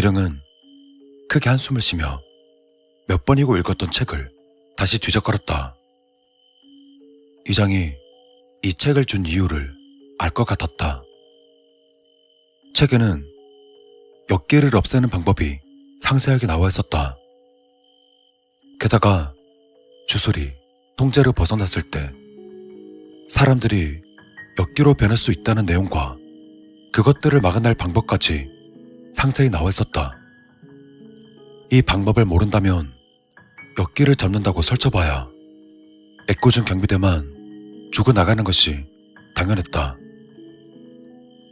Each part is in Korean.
기령은 크게 한숨을 쉬며 몇 번이고 읽었던 책을 다시 뒤적거렸다. 이장이 이 책을 준 이유를 알 것 같았다. 책에는 엿기를 없애는 방법이 상세하게 나와 있었다. 게다가 주술이 통제를 벗어났을 때 사람들이 엿기로 변할 수 있다는 내용과 그것들을 막아낼 방법까지 상세히 나와 있었다. 이 방법을 모른다면 엿기를 잡는다고 설쳐봐야 애꿎은 경비대만 죽어나가는 것이 당연했다.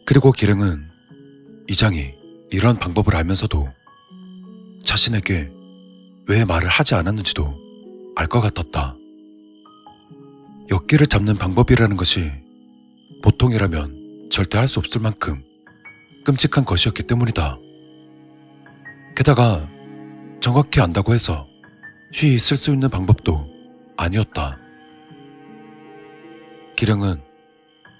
그리고 기령은 이장이 이런 방법을 알면서도 자신에게 왜 말을 하지 않았는지도 알 것 같았다. 엿기를 잡는 방법이라는 것이 보통이라면 절대 할 수 없을 만큼 끔찍한 것이었기 때문이다. 게다가 정확히 안다고 해서 쉬이 쓸수 있는 방법도 아니었다. 기령은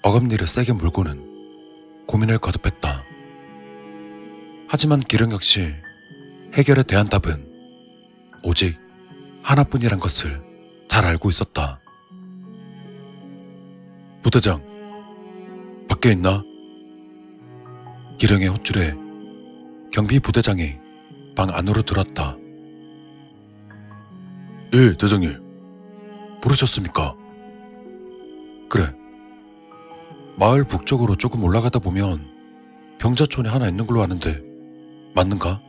어금니를 세게 물고는 고민을 거듭했다. 하지만 기령 역시 해결에 대한 답은 오직 하나뿐이란 것을 잘 알고 있었다. 부대장, 밖에 있나? 기령의 호출에 경비 부대장이 방 안으로 들어왔다. 예, 대장님. 부르셨습니까? 그래. 마을 북쪽으로 조금 올라가다 보면 병자촌에 하나 있는 걸로 아는데 맞는가?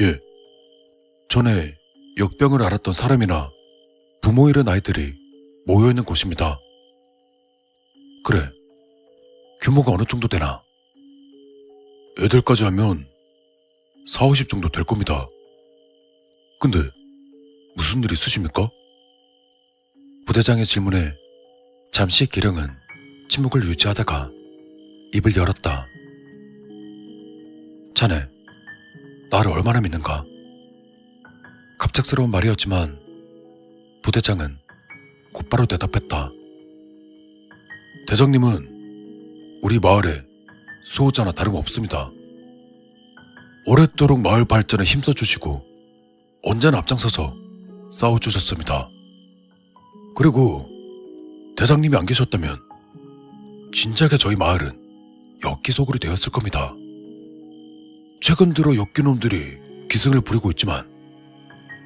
예. 전에 역병을 앓았던 사람이나 부모 잃은 아이들이 모여있는 곳입니다. 그래. 규모가 어느 정도 되나? 애들까지 하면 4, 50 정도 될 겁니다. 근데 무슨 일 있으십니까? 부대장의 질문에 잠시 기령은 침묵을 유지하다가 입을 열었다. 자네, 나를 얼마나 믿는가? 갑작스러운 말이었지만 부대장은 곧바로 대답했다. 대장님은 우리 마을에 수호자나 다름없습니다. 오랫도록 마을 발전에 힘써 주시고 언제나 앞장서서 싸워 주셨습니다. 그리고 대장님이 안 계셨다면 진작에 저희 마을은 엽기소굴이 되었을 겁니다. 최근 들어 엽기놈들이 기승을 부리고 있지만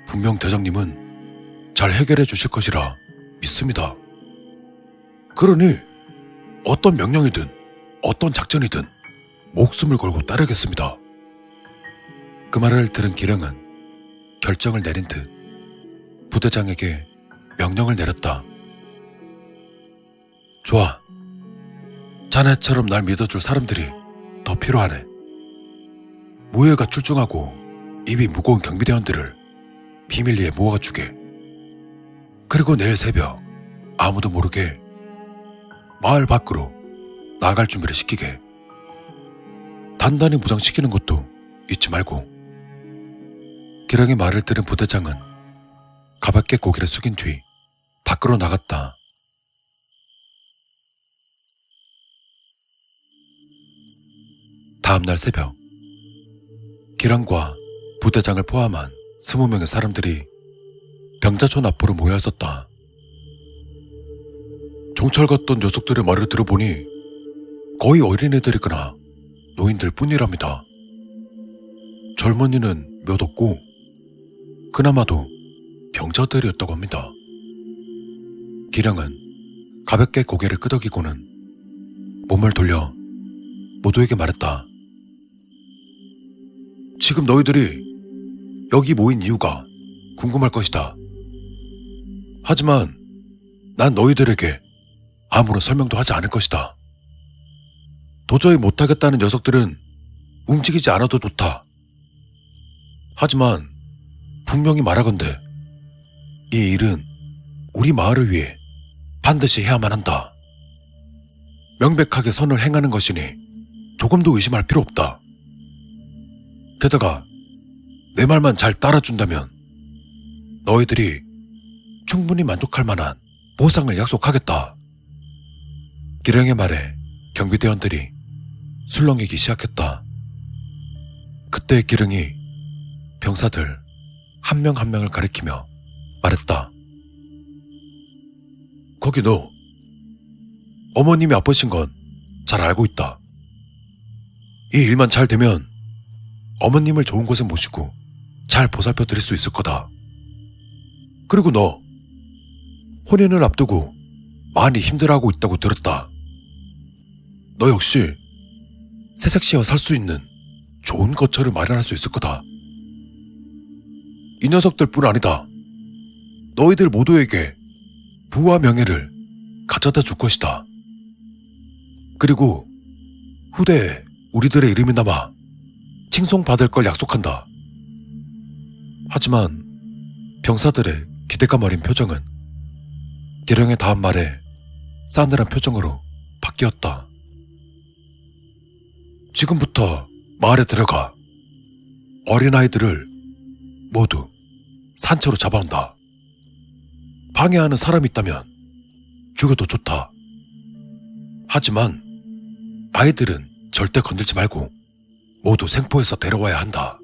분명 대장님은 잘 해결해 주실 것이라 믿습니다. 그러니 어떤 명령이든 어떤 작전이든 목숨을 걸고 따르겠습니다. 그 말을 들은 기령은 결정을 내린 듯 부대장에게 명령을 내렸다. 좋아. 자네처럼 날 믿어줄 사람들이 더 필요하네. 무예가 출중하고 입이 무거운 경비대원들을 비밀리에 모아주게. 그리고 내일 새벽 아무도 모르게 마을 밖으로 나갈 준비를 시키게. 단단히 무장시키는 것도 잊지 말고. 기령의 말을 들은 부대장은 가볍게 고개를 숙인 뒤 밖으로 나갔다. 다음날 새벽, 기랑과 부대장을 포함한 스무 명의 사람들이 병자촌 앞으로 모여 있었다. 정찰 갔던 녀석들의 말을 들어보니 거의 어린애들이거나 노인들 뿐이랍니다. 젊은이는 몇 없고 그나마도 병자들이었다고 합니다. 기령은 가볍게 고개를 끄덕이고는 몸을 돌려 모두에게 말했다. 지금 너희들이 여기 모인 이유가 궁금할 것이다. 하지만 난 너희들에게 아무런 설명도 하지 않을 것이다. 도저히 못하겠다는 녀석들은 움직이지 않아도 좋다. 하지만 분명히 말하건대 이 일은 우리 마을을 위해 반드시 해야만 한다. 명백하게 선을 행하는 것이니 조금도 의심할 필요 없다. 게다가 내 말만 잘 따라준다면 너희들이 충분히 만족할 만한 보상을 약속하겠다. 기령의 말에 경비대원들이 술렁이기 시작했다. 그때 기령이 병사들 한명한 명을 가리키며 말했다. 거기 너. 어머님이 아프신 건 잘 알고 있다. 이 일만 잘 되면 어머님을 좋은 곳에 모시고 잘 보살펴 드릴 수 있을 거다. 그리고 너, 혼인을 앞두고 많이 힘들어하고 있다고 들었다. 너 역시 새색시와 살 수 있는 좋은 거처를 마련할 수 있을 거다. 이 녀석들뿐 아니다. 너희들 모두에게 부와 명예를 가져다 줄 것이다. 그리고 후대에 우리들의 이름이 남아 칭송받을 걸 약속한다. 하지만 병사들의 기대감 어린 표정은 기령의 다음 말에 싸늘한 표정으로 바뀌었다. 지금부터 마을에 들어가 어린아이들을 모두 산채로 잡아온다. 방해하는 사람이 있다면 죽여도 좋다. 하지만 아이들은 절대 건들지 말고 모두 생포해서 데려와야 한다.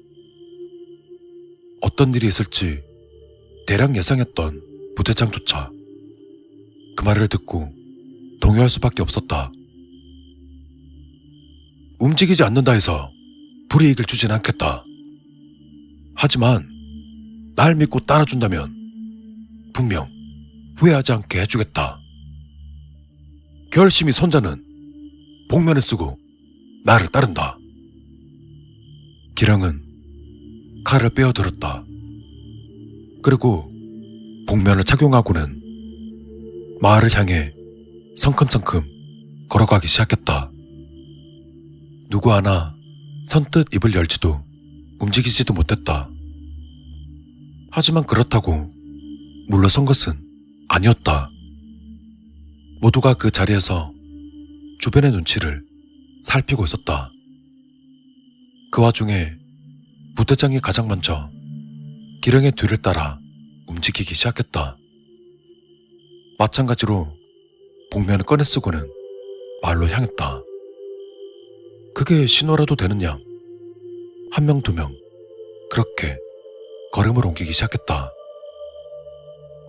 어떤 일이 있을지 대략 예상했던 부대장조차 그 말을 듣고 동요할 수밖에 없었다. 움직이지 않는다 해서 불이익을 주진 않겠다. 하지만 날 믿고 따라준다면 분명 후회하지 않게 해주겠다. 결심이 선자는 복면을 쓰고 나를 따른다. 기령은 칼을 빼어들었다. 그리고 복면을 착용하고는 마을을 향해 성큼성큼 걸어가기 시작했다. 누구 하나 선뜻 입을 열지도 움직이지도 못했다. 하지만 그렇다고 물러선 것은 아니었다. 모두가 그 자리에서 주변의 눈치를 살피고 있었다. 그 와중에 부대장이 가장 먼저 기령의 뒤를 따라 움직이기 시작했다. 마찬가지로 복면을 꺼내 쓰고는 말로 향했다. 그게 신호라도 양. 한 명, 두 명. 그렇게 걸음을 옮기기 시작했다.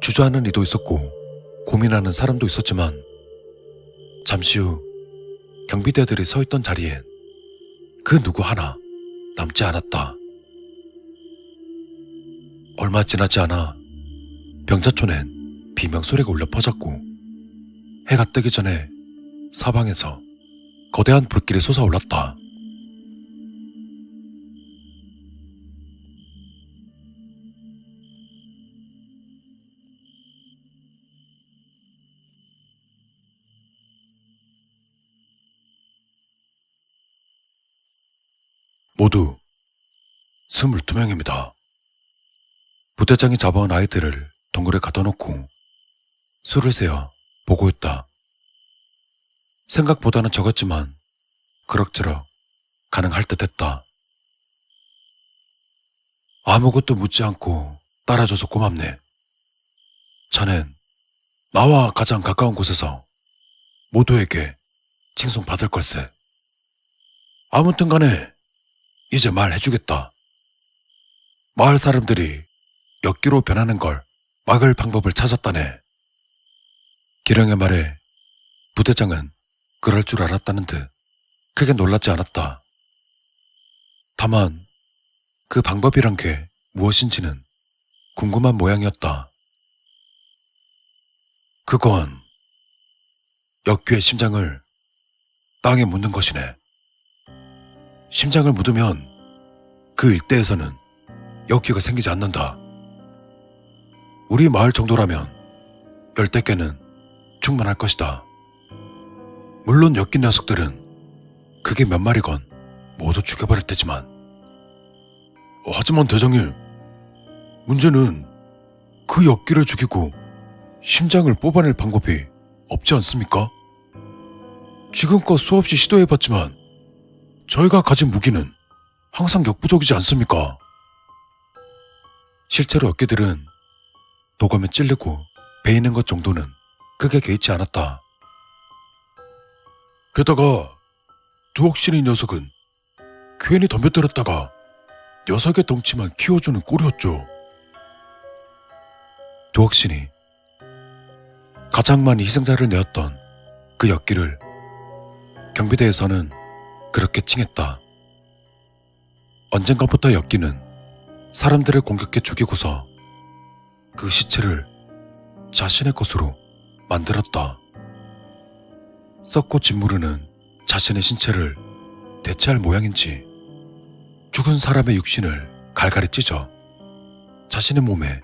주저하는 이도 있었고 고민하는 사람도 있었지만 잠시 후 경비대들이 서 있던 자리엔 그 누구 하나 남지 않았다. 얼마 지나지 않아 병자촌엔 비명 소리가 울려 퍼졌고 해가 뜨기 전에 사방에서 거대한 불길이 솟아올랐다. 모두 22명입니다. 부대장이 잡아온 아이들을 동굴에 가둬놓고 술을 세어 보고 있다. 생각보다는 적었지만 그럭저럭 가능할 듯 했다. 아무것도 묻지 않고 따라줘서 고맙네. 자넨 나와 가장 가까운 곳에서 모두에게 칭송받을 걸세. 아무튼 간에 이제 말해주겠다. 마을 사람들이 역기로 변하는 걸 막을 방법을 찾았다네. 기령의 말에 부대장은 그럴 줄 알았다는 듯 크게 놀랐지 않았다. 다만 그 방법이란 게 무엇인지는 궁금한 모양이었다. 그건 역귀의 심장을 땅에 묻는 것이네. 심장을 묻으면 그 일대에서는 역귀가 생기지 않는다. 우리 마을 정도라면 열댓 개는 충분할 것이다. 물론 엮인 녀석들은 그게 몇 마리건 모두 죽여버릴 테지만. 어, 하지만 대장님, 문제는 그 엮기를 죽이고 심장을 뽑아낼 방법이 없지 않습니까? 지금껏 수없이 시도해봤지만 저희가 가진 무기는 항상 역부족이지 않습니까? 실제로 어깨들은 도검에 찔리고 베이는 것 정도는 크게 개의치 않았다. 게다가 두옥신의 녀석은 괜히 덤벼들었다가 녀석의 덩치만 키워주는 꼴이었죠. 도혁신이 가장 많이 희생자를 내었던 그 엿기를 경비대에서는 그렇게 칭했다. 언젠가부터 엿기는 사람들을 공격해 죽이고서 그 시체를 자신의 것으로 만들었다. 썩고 짓무르는 자신의 신체를 대체할 모양인지 죽은 사람의 육신을 갈갈이 찢어 자신의 몸에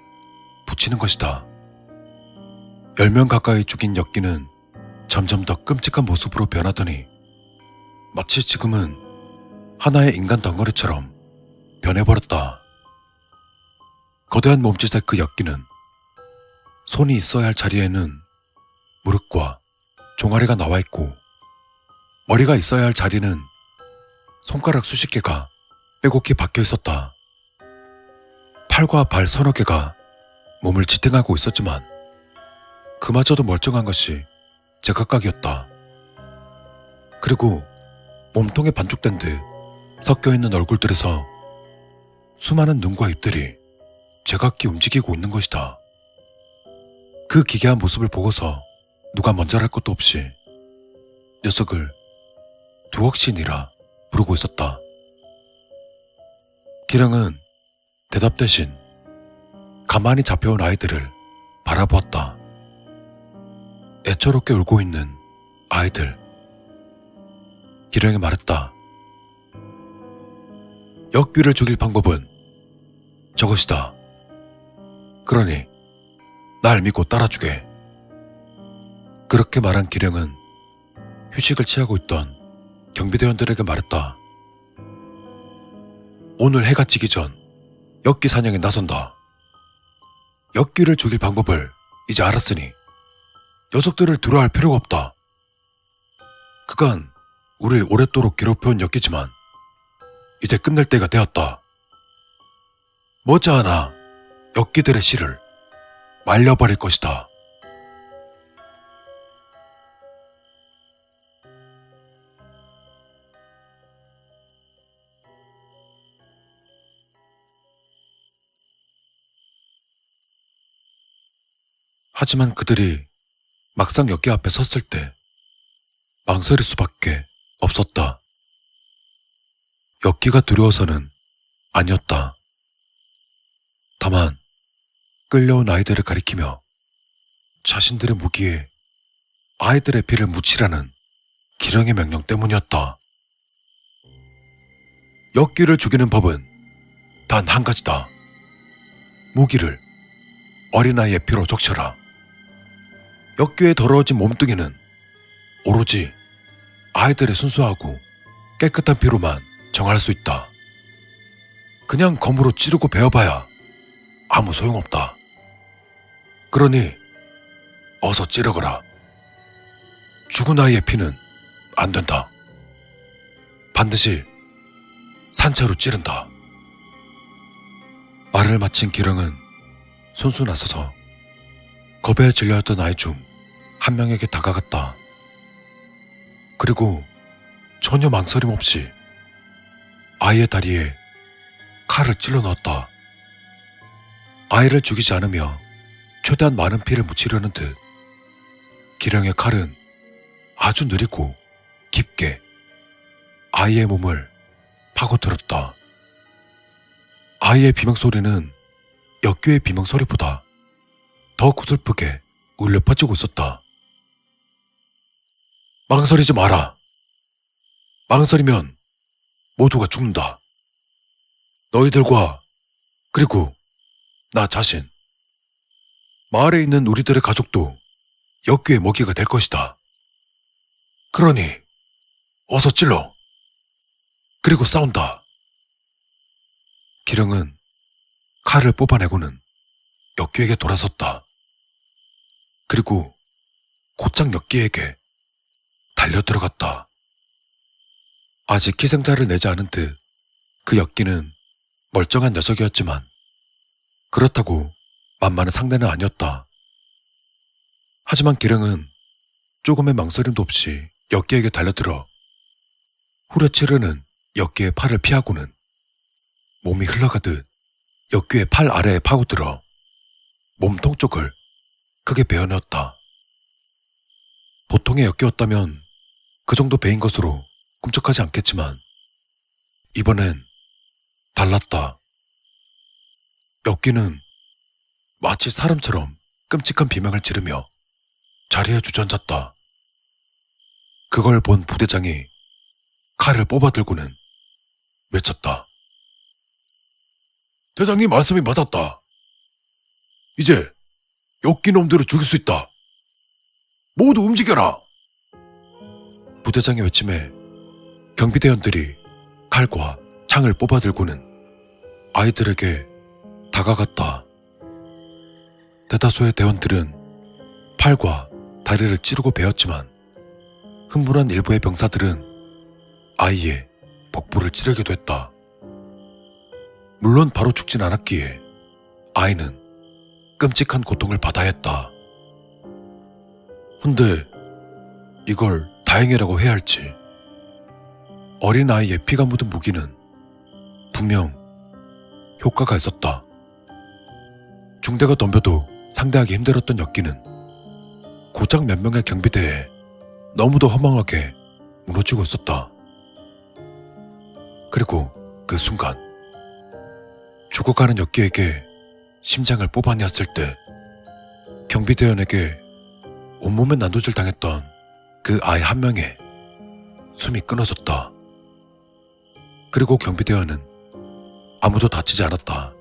붙이는 것이다. 열명 가까이 죽인 엿기는 점점 더 끔찍한 모습으로 변하더니 마치 지금은 하나의 인간 덩어리처럼 변해버렸다. 거대한 몸짓의 그 엿기는 손이 있어야 할 자리에는 무릎과 종아리가 나와 있고 머리가 있어야 할 자리는 손가락 수십 개가 빼곡히 박혀 있었다. 팔과 발 서너 개가 몸을 지탱하고 있었지만 그마저도 멀쩡한 것이 제각각이었다. 그리고 몸통에 반죽된 듯 섞여 있는 얼굴들에서 수많은 눈과 입들이 제각기 움직이고 있는 것이다. 그 기괴한 모습을 보고서 누가 먼저랄 것도 없이 녀석을 두억신이라 부르고 있었다. 기령은 대답 대신 가만히 잡혀온 아이들을 바라보았다. 애처롭게 울고 있는 아이들. 기령이 말했다. 역귀를 죽일 방법은 저것이다. 그러니 날 믿고 따라주게. 그렇게 말한 기령은 휴식을 취하고 있던 경비대원들에게 말했다. 오늘 해가 지기 전 역기 사냥에 나선다. 역기를 죽일 방법을 이제 알았으니 녀석들을 두려워할 필요가 없다. 그간 우릴 오랫도록 괴롭혀온 역기지만 이제 끝낼 때가 되었다. 머지않아 역기들의 씨를 말려버릴 것이다. 하지만 그들이 막상 역기 앞에 섰을 때 망설일 수밖에 없었다. 역기가 두려워서는 아니었다. 다만 끌려온 아이들을 가리키며 자신들의 무기에 아이들의 피를 묻히라는 기령의 명령 때문이었다. 역기를 죽이는 법은 단 한 가지다. 무기를 어린아이의 피로 적셔라. 역교에 더러워진 몸뚱이는 오로지 아이들의 순수하고 깨끗한 피로만 정할 수 있다. 그냥 검으로 찌르고 베어봐야 아무 소용없다. 그러니 어서 찌르거라. 죽은 아이의 피는 안 된다. 반드시 산채로 찌른다. 말을 마친 기령은 손수 나서서 겁에 질려있던 아이 중 한 명에게 다가갔다. 그리고 전혀 망설임 없이 아이의 다리에 칼을 찔러 넣었다. 아이를 죽이지 않으며 최대한 많은 피를 묻히려는 듯 기령의 칼은 아주 느리고 깊게 아이의 몸을 파고들었다. 아이의 비명소리는 역교의 비명소리보다 더 구슬프게 울려 퍼지고 있었다. 망설이지 마라. 망설이면 모두가 죽는다. 너희들과 그리고 나 자신, 마을에 있는 우리들의 가족도 역교의 먹이가 될 것이다. 그러니 어서 찔러. 그리고 싸운다. 기령은 칼을 뽑아내고는 역기에게 돌아섰다. 그리고 곧장 역기에게 달려 들어갔다. 아직 희생자를 내지 않은 듯그 역기는 멀쩡한 녀석이었지만 그렇다고 만만한 상대는 아니었다. 하지만 기령은 조금의 망설임도 없이 역기에게 달려들어 후려치르는 역기의 팔을 피하고는 몸이 흘러가듯 역귀의 팔 아래에 파고들어 몸통 쪽을 크게 베어내었다. 보통의 역귀였다면 그 정도 베인 것으로 꿈쩍하지 않겠지만 이번엔 달랐다. 역귀는 마치 사람처럼 끔찍한 비명을 지르며 자리에 주저앉았다. 그걸 본 부대장이 칼을 뽑아들고는 외쳤다. 대장님 말씀이 맞았다. 이제 엮인 놈들을 죽일 수 있다. 모두 움직여라. 부대장의 외침에 경비대원들이 칼과 창을 뽑아들고는 아이들에게 다가갔다. 대다수의 대원들은 팔과 다리를 찌르고 베었지만 흥분한 일부의 병사들은 아이의 복부를 찌르기도 했다. 물론 바로 죽진 않았기에 아이는 끔찍한 고통을 받아야 했다. 근데 이걸 다행이라고 해야 할지 어린 아이의 피가 묻은 무기는 분명 효과가 있었다. 중대가 덤벼도 상대하기 힘들었던 역기는 고작 몇 명의 경비대에 너무도 허망하게 무너지고 있었다. 그리고 그 순간 죽어가는 역기에게 심장을 뽑아내었을 때 경비대원에게 온몸에 난도질 당했던 그 아이 한 명의 숨이 끊어졌다. 그리고 경비대원은 아무도 다치지 않았다.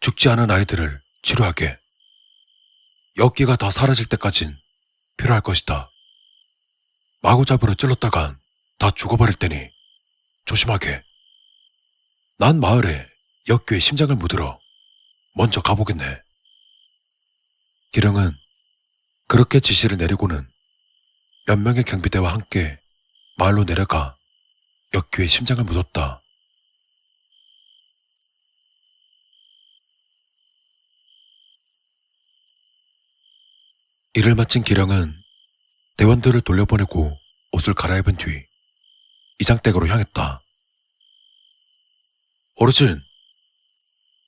죽지 않은 아이들을 치료하게. 역기가 다 사라질 때까진 필요할 것이다. 마구잡이로 찔렀다간 다 죽어버릴 테니 조심하게. 난 마을에 역규의 심장을 묻으러 먼저 가보겠네. 기령은 그렇게 지시를 내리고는 몇 명의 경비대와 함께 마을로 내려가 역규의 심장을 묻었다. 일을 마친 기령은 대원들을 돌려보내고 옷을 갈아입은 뒤 이장댁으로 향했다. 어르신,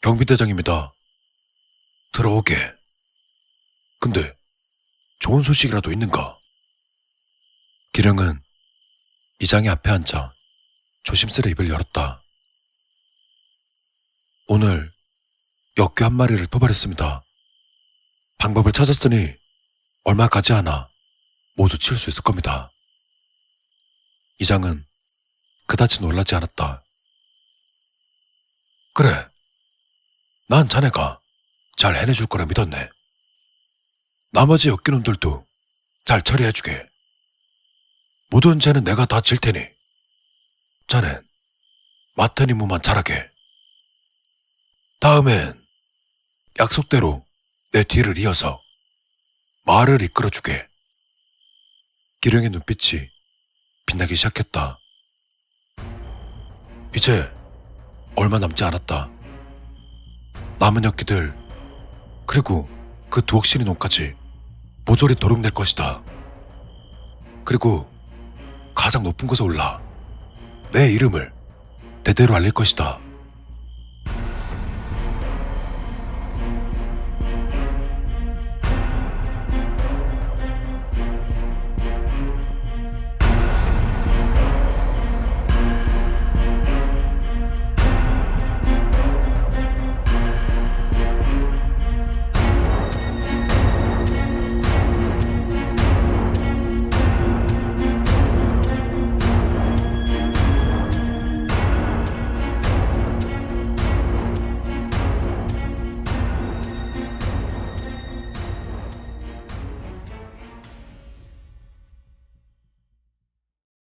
경비대장입니다. 들어오게. 근데 좋은 소식이라도 있는가? 기령은 이장의 앞에 앉아 조심스레 입을 열었다. 오늘 역귀 한 마리를 도발했습니다. 방법을 찾았으니 얼마 가지 않아 모두 치울 수 있을 겁니다. 이장은 그다지 놀라지 않았다. 그래. 난 자네가 잘 해내줄 거라 믿었네. 나머지 엮이놈들도 잘 처리해주게. 모든 죄는 내가 다 질 테니. 자넨 맡은 임무만 잘하게. 다음엔 약속대로 내 뒤를 이어서 말을 이끌어주게. 기령의 눈빛이 빛나기 시작했다. 이제 얼마 남지 않았다. 남은 역기들 그리고 그 두억신의 놈까지 모조리 도둑낼 것이다. 그리고 가장 높은 곳에 올라 내 이름을 대대로 알릴 것이다.